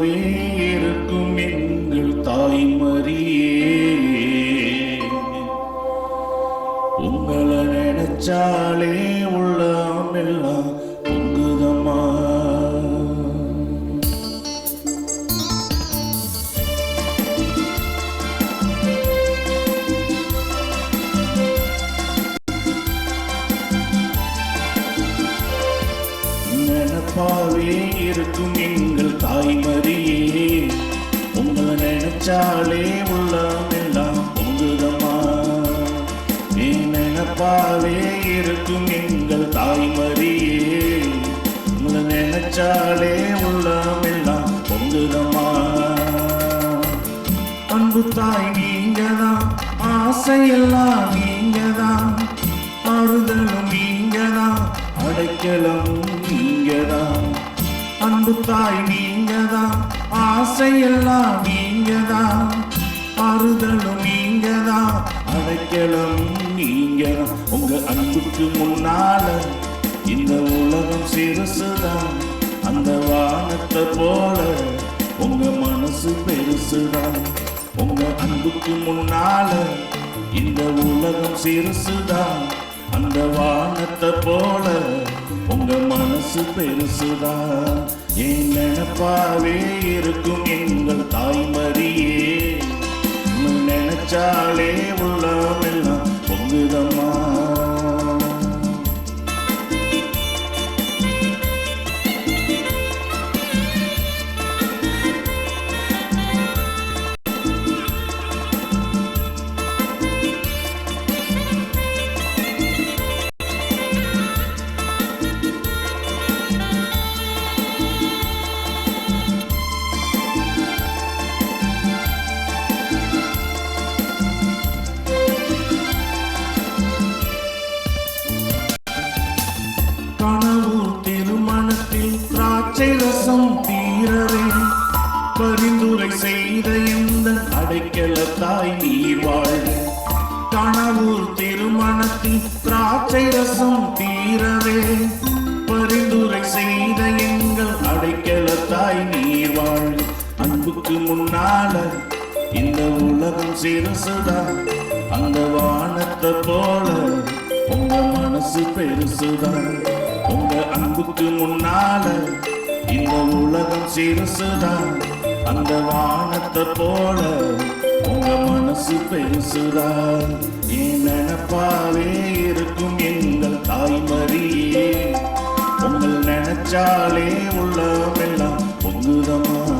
நினப்பாவே இருக்கும் எங்கள் தாய்மரியே. உங்களை நினைச்சாலே உள்ள நினப்பாவே இருக்கும் எங்கள் தாய்மரியே உங்களை நினைச்சாலே உள்ளம் எல்லாம் பொங்குதம்மா. நீ நினப்பாவே இருக்கும் எங்கள் தாய்மரியே உங்களை நினைச்சாலே உள்ளம் எல்லாம் பொங்குதம்மா. அன்பு தாய் நீங்கதான் ஆசையெல்லாம் நீங்கதான் ஆறுதலும் நீங்கதான் அடைக்கலம் நீங்கதான். அன்பு தாய் நீங்கதான். ஆசையெல்லாம் நீங்கதான். ஆறுதலும் நீங்கதான். அடைக்கலம் நீங்கதான். உங்க அன்புக்கு முன்னால இந்த உலகம் சிறுசுதான். அந்த வானத்தை போல உங்க மனசு பெருசுதான். உங்க அன்புக்கு முன்னால இந்த உலகம் சிறுசுதான். அந்த வானத்தை போல உங்க மனசு பெருசுதான். என் நினப்பாவே இருக்கும் எங்கள் செய்த எந்த அடைக்கல தாய் நீர் வாழ். திருமணத்தில் திராட்சை ரசம் தீரவே. பரிந்துரை செய்த எங்கள் அடைக்கல தாய் நீர் வாழ். அன்புக்கு முன்னால இந்த உலகம் சிறுசுதான் அந்த வானத்தை போல உங்க மனசு பெருசுதான் உங்க அன்புக்கு முன்னால இந்த உலகம் சிறுசுதான் அந்த வானத்தை போல உங்க மனசு பெருசுதான் நீ நினப்பாவே இருக்கும் எங்கள் தாய்மரியே உங்கள் நினைச்சாலே உள்ளமெல்லாம் பொங்குதமா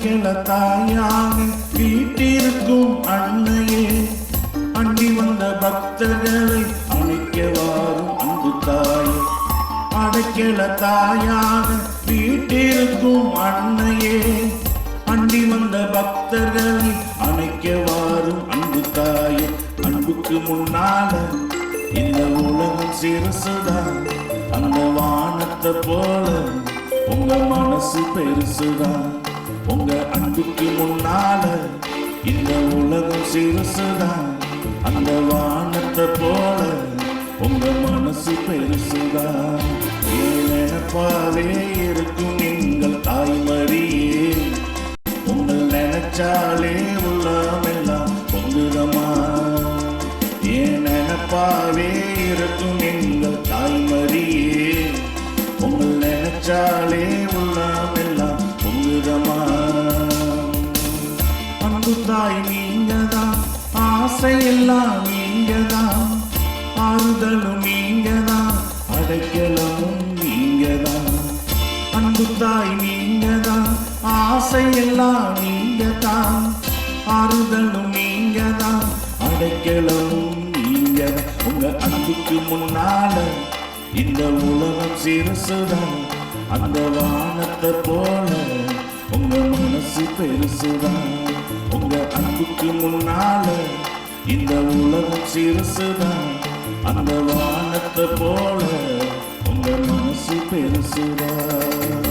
அடைக்கல தாயாக வீட்டிற்கும் அன்னையே. அண்டி வந்த பக்தர்களை அணைக்க வாரும் அன்பு தாயே. அடைக்கிள தாயாக வீட்டிற்கும் அன்னையே. அண்டி வந்த பக்தர்களை அணைக்க வாரும் அன்பு தாயே. அன்புக்கு முன்னால இந்த உலகம் சிறுசுதான் அந்த வானத்தை போல உங்க மனசு பெருசுதான் உங்க அன்புக்கு முன்னால இந்த உலகம் சிறுசுதான். அந்த வானத்தை போல உங்க மனசு பெருசுதான். ஏன் நினைப்பாவே இருக்கும் எங்கள் தாய்மரியே உங்கள் நினைச்சாலே உள்ளமெல்லாம் பொங்குதமா. ஏன் நினைப்பாவே இருக்கும் எங்கள் தாய்மரியே உங்கள் நினைச்சாலே உள்ளமெல்லாம் பொங்குதமா அன்பு தாய் நீங்கதான் ஆசையெல்லாம் நீங்கதான் ஆறுதலும் நீங்கதான் அடைக்கலமும் நீங்கதான் அன்பு தாய் நீங்கதான் ஆசையெல்லாம் நீங்கதான் ஆறுதலும் நீங்கதான் அடைக்கலமும் நீங்கதான் உங்க அன்புக்கு முன்னால இந்த உலகம் சிறுசுதான் அந்த வானத்தை போல. உங்க மனசு பெருசுதான் உங்க அன்புக்கு முன்னால இந்த உலகம் சிறுசுதான் அந்த வானத்தை போல உங்க மனசு பெருசுதான்